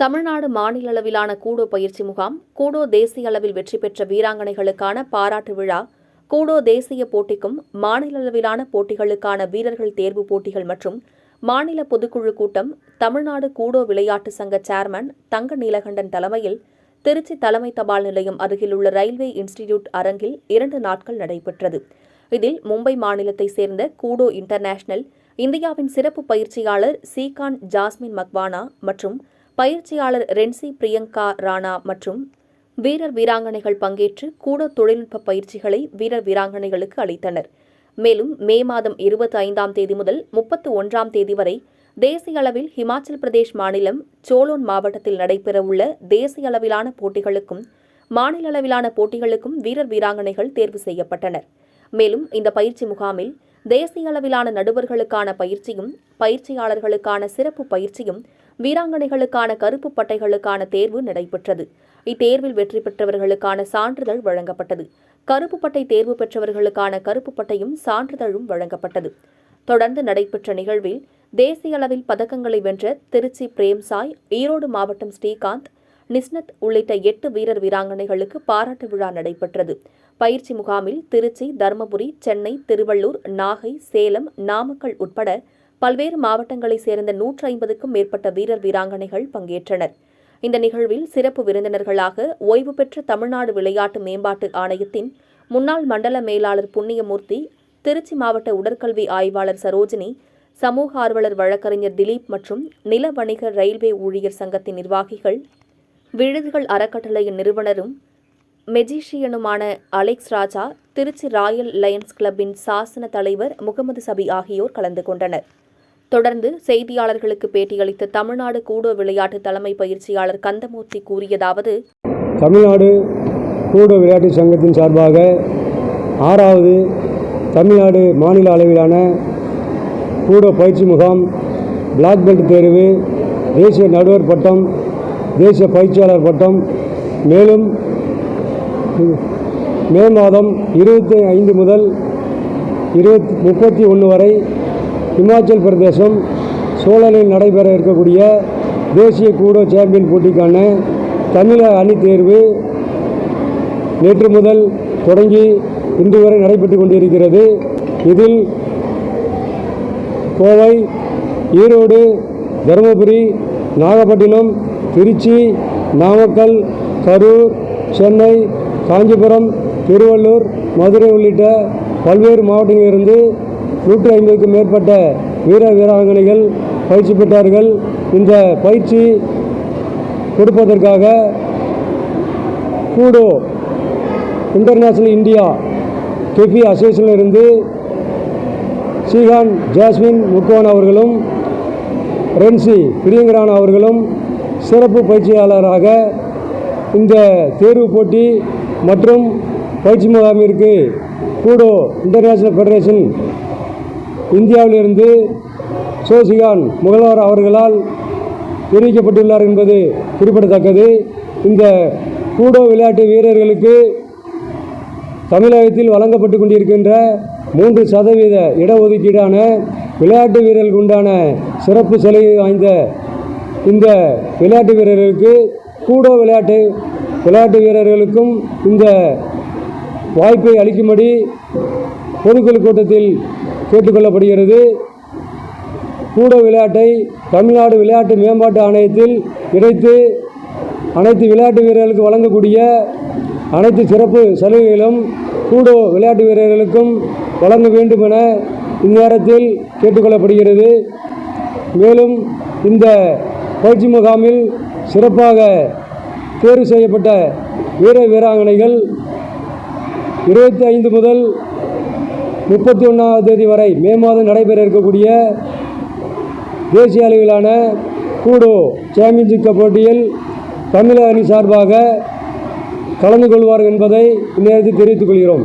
தமிழ்நாடு மாநில அளவிலான கூடோ பயிற்சி முகாம் கூடோ தேசிய அளவில் வெற்றி பெற்ற வீராங்கனைகளுக்கான பாராட்டு விழா கூடோ தேசிய போட்டிக்கும் மாநில அளவிலான போட்டிகளுக்கான வீரர்கள் தேர்வு போட்டிகள் மற்றும் மாநில பொதுக்குழு கூட்டம் தமிழ்நாடு கூடோ விளையாட்டு சங்க சேர்மன் தங்க நீலகண்டன் தலைமையில் திருச்சி தலைமை தபால் நிலையம் அருகிலுள்ள ரயில்வே இன்ஸ்டிடியூட் அரங்கில் இரண்டு நாட்கள் நடைபெற்றது. இதில் மும்பை மாநிலத்தைச் சேர்ந்த கூடோ இன்டர்நேஷனல் இந்தியாவின் சிறப்பு பயிற்சியாளர் சீகான் ஜாஸ்மின் மக்வானா மற்றும் பயிற்சியாளர் ரென்சி பிரியங்கா ராணா மற்றும் வீரர் வீராங்கனைகள் பங்கேற்று கூட தொழில்நுட்ப பயிற்சிகளை வீரர் வீராங்கனைகளுக்கு அளித்தனர். மேலும் மே மாதம் இருபத்தி ஐந்தாம் தேதி முதல் முப்பத்து ஒன்றாம் தேதி வரை தேசிய அளவில் ஹிமாச்சல் பிரதேஷ் மாநிலம் சோலோன் மாவட்டத்தில் நடைபெறவுள்ள தேசிய அளவிலான போட்டிகளுக்கும் மாநில அளவிலான போட்டிகளுக்கும் வீரர் வீராங்கனைகள் தேர்வு செய்யப்பட்டனர். மேலும் இந்த பயிற்சி முகாமில் தேசிய அளவிலான நடுவர்களுக்கான பயிற்சியும் பயிற்சியாளர்களுக்கான சிறப்பு பயிற்சியும் வீராங்கனைகளுக்கான கருப்பு பட்டைகளுக்கான தேர்வு நடைபெற்றது. இத்தேர்வில் வெற்றி பெற்றவர்களுக்கான சான்றிதழ் வழங்கப்பட்டது. கருப்பு பட்டை தேர்வு பெற்றவர்களுக்கான கருப்பு பட்டையும் சான்றிதழும் வழங்கப்பட்டது. தொடர்ந்து நடைபெற்ற நிகழ்வில் தேசிய அளவில் பதக்கங்களை வென்ற திருச்சி பிரேம்சாய் ஈரோடு மாவட்டம் ஸ்ரீகாந்த் நிஸ்னத் உள்ளிட்ட எட்டு வீரர் வீராங்கனைகளுக்கு பாராட்டு விழா நடைபெற்றது. பயிற்சி முகாமில் திருச்சி தருமபுரி சென்னை திருவள்ளூர் நாகை சேலம் நாமக்கல் உட்பட பல்வேறு மாவட்டங்களைச் சேர்ந்த நூற்று ஐம்பதுக்கும் மேற்பட்ட வீரர் வீராங்கனைகள் பங்கேற்றனர். இந்த நிகழ்வில் சிறப்பு விருந்தினர்களாக ஓய்வு பெற்ற தமிழ்நாடு விளையாட்டு மேம்பாட்டு ஆணையத்தின் முன்னாள் மண்டல மேலாளர் புண்ணியமூர்த்தி திருச்சி மாவட்ட உடற்கல்வி ஆய்வாளர் சரோஜினி சமூக ஆர்வலர் வழக்கறிஞர் திலீப் மற்றும் நில வணிக ரயில்வே ஊழியர் சங்கத்தின் நிர்வாகிகள் விழுதுகள் அறக்கட்டளையின் நிறுவனரும் மெஜிஷியனுமான Alex Raja Tiruchi royal lions கிளப்பின் சாசன தலைவர் முகமது சபி ஆகியோர் கலந்து கொண்டனர். தொடர்ந்து செய்தியாளர்களுக்கு பேட்டியளித்த தமிழ்நாடு கூடோ விளையாட்டு தலைமை பயிற்சியாளர் கந்தமூர்த்தி கூறியதாவது தமிழ்நாடு கூடோ விளையாட்டு சங்கத்தின் சார்பாக ஆறாவது தமிழ்நாடு மாநில அளவிலான கூடோ பயிற்சி முகாம் பிளாக் பெல்ட் தேர்வு தேசிய நடுவர் பட்டம் தேசிய பயிற்சியாளர் பட்டம் மேலும் மே மாதம் இருபத்தி ஐந்து முதல் இருபத்தி முப்பத்தி ஒன்று வரை இமாச்சல் பிரதேசம் சோழனில் நடைபெற இருக்கக்கூடிய தேசிய கூடோ சாம்பியன் போட்டிக்கான தமிழக அணி தேர்வு நேற்று முதல் தொடங்கி இன்று வரை நடைபெற்று கொண்டிருக்கிறது. இதில் கோவை ஈரோடு தருமபுரி நாகப்பட்டினம் திருச்சி நாமக்கல் கரூர் சென்னை காஞ்சிபுரம் திருவள்ளூர் மதுரை உள்ளிட்ட பல்வேறு மாவட்டங்களிலிருந்து நூற்றி ஐம்பதுக்கும் மேற்பட்ட வீர வீராங்கனைகள் பயிற்சி பெற்றார்கள். இந்த பயிற்சி கொடுப்பதற்காக கூடோ இன்டர்நேஷனல் இந்தியா கெஃபி அசோசியேஷனிலிருந்து ஸ்ரீகான் ஜாஸ்மின் முக்கோன் அவர்களும் ரென்சி பிரியங்கரான் அவர்களும் சிறப்பு பயிற்சியாளராக இந்த தேர்வு போட்டி மற்றும் பயிற்சி முகாமிற்கு கூடோ இன்டர்நேஷனல் ஃபெடரேஷன் இந்தியாவிலிருந்து சோசிகான் முகல்வர் அவர்களால் தெரிவிக்கப்பட்டுள்ளார் என்பது குறிப்பிடத்தக்கது. இந்த கூடோ விளையாட்டு வீரர்களுக்கு தமிழகத்தில் வழங்கப்பட்டு கொண்டிருக்கின்ற மூன்று சதவீத இடஒதுக்கீடான விளையாட்டு வீரர்களுக்கு உண்டான சிறப்பு சலுகை வாய்ந்த இந்த விளையாட்டு வீரர்களுக்கு கூடோ விளையாட்டு விளையாட்டு வீரர்களுக்கும் இந்த வாய்ப்பை அளிக்கும்படி பொதுக்குழு கூட்டத்தில் கேட்டுக்கொள்ளப்படுகிறது. கூடோ விளையாட்டை தமிழ்நாடு விளையாட்டு மேம்பாட்டு ஆணையத்தில் இணைத்து அனைத்து விளையாட்டு வீரர்களுக்கு வழங்கக்கூடிய அனைத்து சிறப்பு சலுகைகளும் கூடோ விளையாட்டு வீரர்களுக்கும் வழங்க வேண்டும் என இந்நேரத்தில் கேட்டுக்கொள்ளப்படுகிறது. மேலும் இந்த பயிற்சி முகாமில் சிறப்பாக தேர்வு செய்யப்பட்ட வீர வீராங்கனைகள் இருபத்தி ஐந்து முதல் முப்பத்தி ஒன்றாம் தேதி வரை மே மாதம் நடைபெற இருக்கக்கூடிய தேசிய அளவிலான கூடோ சாம்பியன்ஷிப் போட்டியில் தமிழக அணி சார்பாக கலந்து கொள்வார்கள் என்பதை இந்நேரத்தில் தெரிவித்துக் கொள்கிறோம்.